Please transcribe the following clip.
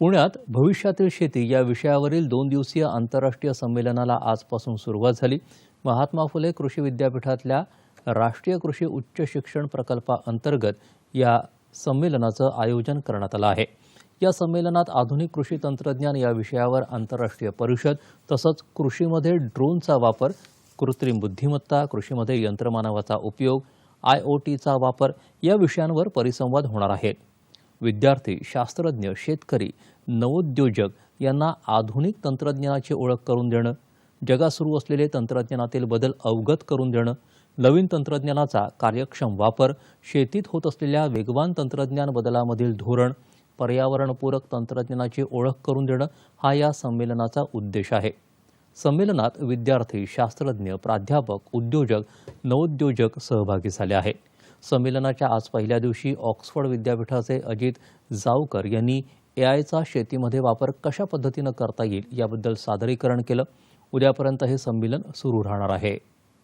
पुण्यात भविष्यातील शेती या विषयावरील दोन दिवसीय आंतरराष्ट्रीय संमेलनाला आजपासून सुरुवात झाली. महात्मा फुले कृषी विद्यापीठातल्या राष्ट्रीय कृषी उच्च शिक्षण प्रकल्पाअंतर्गत या संमेलनाचं आयोजन करण्यात आलं आहे. या संमेलनात आधुनिक कृषी तंत्रज्ञान या विषयावर आंतरराष्ट्रीय परिषद तसंच कृषीमध्ये ड्रोनचा वापर कृत्रिम बुद्धिमत्ता कृषीमध्ये यंत्रमानवाचा उपयोग आय ओ टीचा वापर या विषयांवर परिसंवाद होणार आहेत विद्यार्थी शास्त्रज्ञ शेतकरी नवोद्योजक यांना आधुनिक तंत्रज्ञानाची ओळख करून देणं जगात सुरू असलेले तंत्रज्ञानातील बदल अवगत करून देणं नवीन तंत्रज्ञानाचा कार्यक्षम वापर शेतीत होत असलेल्या वेगवान तंत्रज्ञान बदलामधील धोरण पर्यावरणपूरक तंत्रज्ञानाची ओळख करून देणं हा या संमेलनाचा उद्देश आहे. संमेलनात विद्यार्थी शास्त्रज्ञ प्राध्यापक उद्योजक नवोद्योजक सहभागी झाले आहेत संमेलनाच्या आज पहिल्या दिवशी ऑक्सफर्ड विद्यापीठाचे अजित जावकर यांनी एआयचा शेतीमध्ये वापर कशा पद्धतीनं करता येईल याबद्दल सादरीकरण केलं. उद्यापर्यंत हे संमेलन सुरू राहणार आहे.